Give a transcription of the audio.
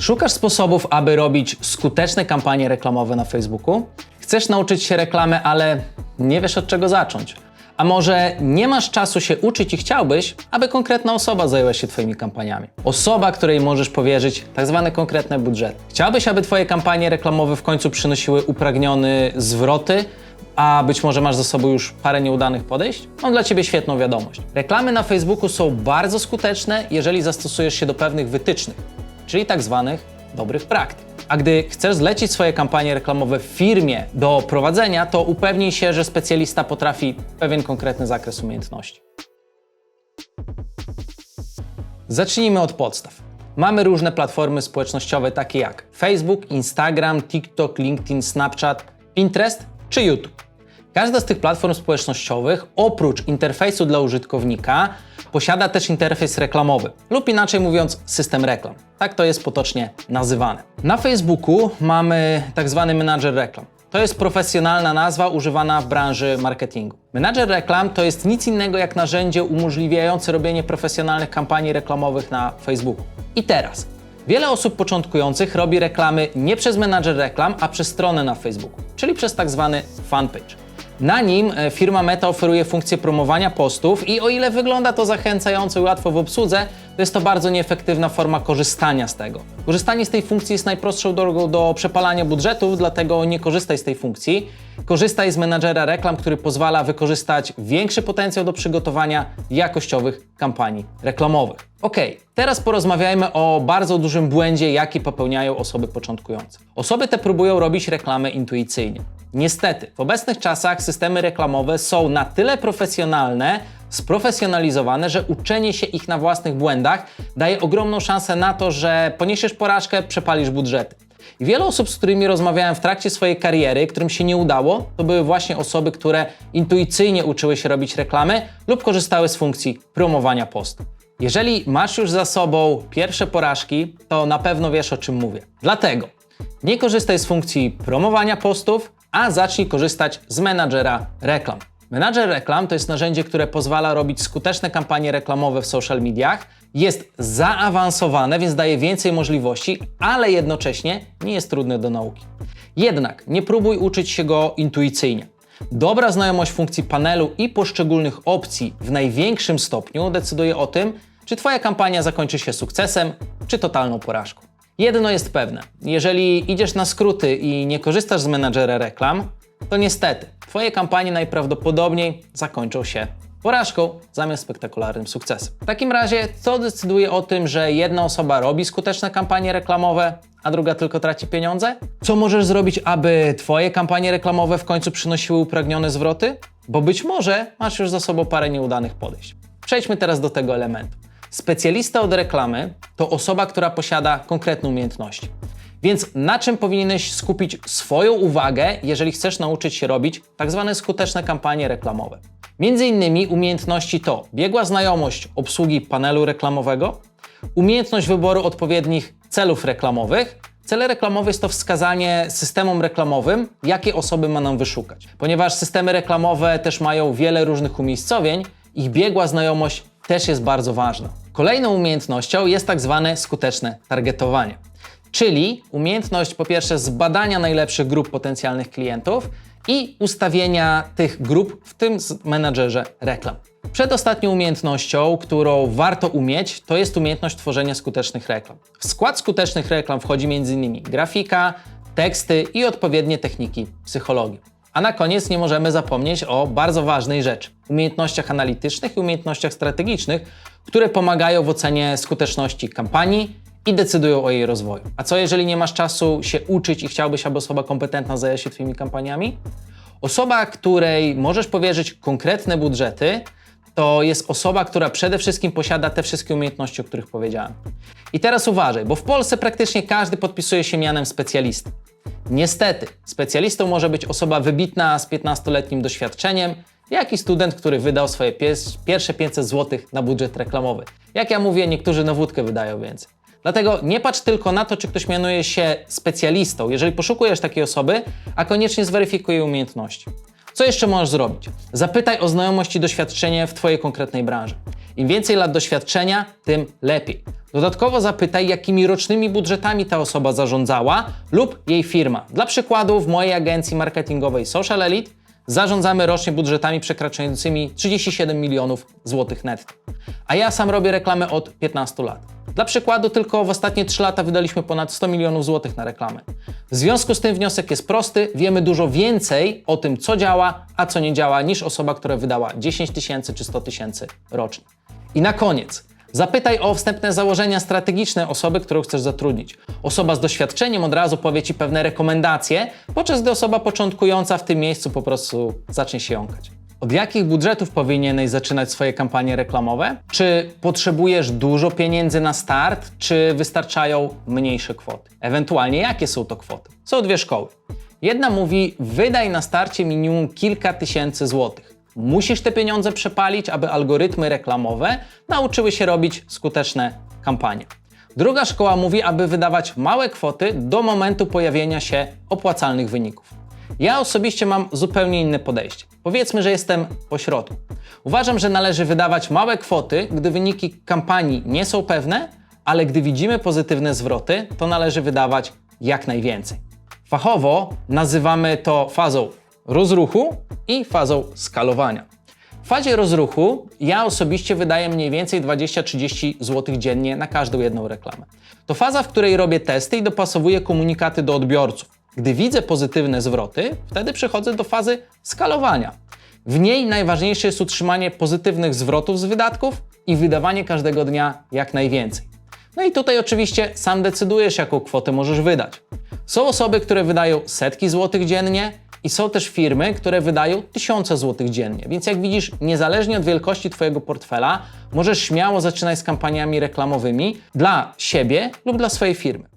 Szukasz sposobów, aby robić skuteczne kampanie reklamowe na Facebooku? Chcesz nauczyć się reklamy, ale nie wiesz od czego zacząć? A może nie masz czasu się uczyć i chciałbyś, aby konkretna osoba zajęła się Twoimi kampaniami? Osoba, której możesz powierzyć tak zwane konkretne budżety. Chciałbyś, aby Twoje kampanie reklamowe w końcu przynosiły upragnione zwroty, a być może masz za sobą już parę nieudanych podejść? Mam dla Ciebie świetną wiadomość. Reklamy na Facebooku są bardzo skuteczne, jeżeli zastosujesz się do pewnych wytycznych, czyli tak zwanych dobrych praktyk. A gdy chcesz zlecić swoje kampanie reklamowe firmie do prowadzenia, to upewnij się, że specjalista potrafi pewien konkretny zakres umiejętności. Zacznijmy od podstaw. Mamy różne platformy społecznościowe takie jak Facebook, Instagram, TikTok, LinkedIn, Snapchat, Pinterest czy YouTube. Każda z tych platform społecznościowych, oprócz interfejsu dla użytkownika, posiada też interfejs reklamowy, lub inaczej mówiąc, system reklam. Tak to jest potocznie nazywane. Na Facebooku mamy tak zwany menadżer reklam. To jest profesjonalna nazwa używana w branży marketingu. Menadżer reklam to jest nic innego jak narzędzie umożliwiające robienie profesjonalnych kampanii reklamowych na Facebooku. I teraz, Wiele osób początkujących robi reklamy nie przez menadżer reklam, a przez stronę na Facebooku, czyli przez tak zwany fanpage. Na nim e, firma Meta oferuje funkcję promowania postów i o ile wygląda to zachęcająco i łatwo w obsłudze, to jest to bardzo nieefektywna forma korzystania z tego. Korzystanie z tej funkcji jest najprostszą drogą do przepalania budżetów, dlatego nie korzystaj z tej funkcji. Korzystaj z menadżera reklam, który pozwala wykorzystać większy potencjał do przygotowania jakościowych kampanii reklamowych. Ok, teraz porozmawiajmy o bardzo dużym błędzie, jaki popełniają osoby początkujące. Osoby te próbują robić reklamy intuicyjnie. Niestety, w obecnych czasach systemy reklamowe są na tyle profesjonalne, sprofesjonalizowane, że uczenie się ich na własnych błędach daje ogromną szansę na to, że poniesiesz porażkę, przepalisz budżety. I wiele osób, z którymi rozmawiałem w trakcie swojej kariery, którym się nie udało, to były właśnie osoby, które intuicyjnie uczyły się robić reklamy lub korzystały z funkcji promowania postu. Jeżeli masz już za sobą pierwsze porażki, to na pewno wiesz o czym mówię. Dlatego nie korzystaj z funkcji promowania postów, a zacznij korzystać z menadżera reklam. Menadżer reklam to jest narzędzie, które pozwala robić skuteczne kampanie reklamowe w social mediach. Jest zaawansowane, więc daje więcej możliwości, ale jednocześnie nie jest trudne do nauki. Jednak nie próbuj uczyć się go intuicyjnie. Dobra znajomość funkcji panelu i poszczególnych opcji w największym stopniu decyduje o tym, czy Twoja kampania zakończy się sukcesem, czy totalną porażką. Jedno jest pewne: jeżeli idziesz na skróty i nie korzystasz z menadżera reklam, to niestety Twoje kampanie najprawdopodobniej zakończą się porażką zamiast spektakularnym sukcesem. W takim razie, co decyduje o tym, że jedna osoba robi skuteczne kampanie reklamowe, a druga tylko traci pieniądze? Co możesz zrobić, aby Twoje kampanie reklamowe w końcu przynosiły upragnione zwroty? Bo być może masz już za sobą parę nieudanych podejść. Przejdźmy teraz do tego elementu. Specjalista od reklamy to osoba, która posiada konkretne umiejętności. Więc na czym powinieneś skupić swoją uwagę, jeżeli chcesz nauczyć się robić tak zwane skuteczne kampanie reklamowe? Między innymi umiejętności to biegła znajomość obsługi panelu reklamowego, umiejętność wyboru odpowiednich celów reklamowych. Cele reklamowe jest to wskazanie systemom reklamowym, jakie osoby ma nam wyszukać. Ponieważ systemy reklamowe też mają wiele różnych umiejscowień, ich biegła znajomość też jest bardzo ważna. Kolejną umiejętnością jest tak zwane skuteczne targetowanie, czyli umiejętność po pierwsze zbadania najlepszych grup potencjalnych klientów i ustawienia tych grup w tym menadżerze reklam. Przedostatnią umiejętnością, którą warto umieć, to jest umiejętność tworzenia skutecznych reklam. W skład skutecznych reklam wchodzi m.in. grafika, teksty i odpowiednie techniki psychologii. A na koniec nie możemy zapomnieć o bardzo ważnej rzeczy umiejętnościach analitycznych i umiejętnościach strategicznych, które pomagają w ocenie skuteczności kampanii i decydują o jej rozwoju. A co jeżeli nie masz czasu się uczyć i chciałbyś, aby osoba kompetentna zajęła się Twoimi kampaniami? Osoba, której możesz powierzyć konkretne budżety, to jest osoba, która przede wszystkim posiada te wszystkie umiejętności, o których powiedziałem. I teraz uważaj, bo w Polsce praktycznie każdy podpisuje się mianem specjalisty. Niestety, specjalistą może być osoba wybitna z 15-letnim doświadczeniem, jak i student, który wydał swoje pierwsze 500 zł na budżet reklamowy. Jak ja mówię, niektórzy na wódkę wydają więcej. Dlatego nie patrz tylko na to, czy ktoś mianuje się specjalistą, jeżeli poszukujesz takiej osoby, a koniecznie zweryfikuj jej umiejętności. Co jeszcze możesz zrobić? Zapytaj o znajomość i doświadczenie w Twojej konkretnej branży. Im więcej lat doświadczenia, tym lepiej. Dodatkowo zapytaj, jakimi rocznymi budżetami ta osoba zarządzała lub jej firma. Dla przykładu, w mojej agencji marketingowej Social Elite zarządzamy rocznie budżetami przekraczającymi 37 milionów złotych netto. A ja sam robię reklamę od 15 lat. Dla przykładu, tylko w ostatnie 3 lata wydaliśmy ponad 100 milionów złotych na reklamę. W związku z tym wniosek jest prosty: wiemy dużo więcej o tym, co działa, a co nie działa, niż osoba, która wydała 10 tysięcy czy 100 tysięcy rocznie. I na koniec, Zapytaj o wstępne założenia strategiczne osoby, którą chcesz zatrudnić. Osoba z doświadczeniem od razu powie Ci pewne rekomendacje, podczas gdy osoba początkująca w tym miejscu po prostu zacznie się jąkać. Od jakich budżetów powinieneś zaczynać swoje kampanie reklamowe? Czy potrzebujesz dużo pieniędzy na start, czy wystarczają mniejsze kwoty? Ewentualnie jakie są to kwoty? Są dwie szkoły. Jedna mówi: wydaj na starcie minimum kilka tysięcy złotych. Musisz te pieniądze przepalić, aby algorytmy reklamowe nauczyły się robić skuteczne kampanie. Druga szkoła mówi, aby wydawać małe kwoty do momentu pojawienia się opłacalnych wyników. Ja osobiście mam zupełnie inne podejście. Powiedzmy, że jestem po środku. Uważam, że należy wydawać małe kwoty, gdy wyniki kampanii nie są pewne, ale gdy widzimy pozytywne zwroty, to należy wydawać jak najwięcej. Fachowo nazywamy to fazą rozruchu i fazą skalowania. W fazie rozruchu ja osobiście wydaję mniej więcej 20-30 zł dziennie na każdą jedną reklamę. To faza, w której robię testy i dopasowuję komunikaty do odbiorców. Gdy widzę pozytywne zwroty, wtedy przechodzę do fazy skalowania. W niej najważniejsze jest utrzymanie pozytywnych zwrotów z wydatków i wydawanie każdego dnia jak najwięcej. No i tutaj oczywiście sam decydujesz, jaką kwotę możesz wydać. Są osoby, które wydają setki złotych dziennie i są też firmy, które wydają tysiące złotych dziennie. Więc jak widzisz, niezależnie od wielkości Twojego portfela, możesz śmiało zaczynać z kampaniami reklamowymi dla siebie lub dla swojej firmy.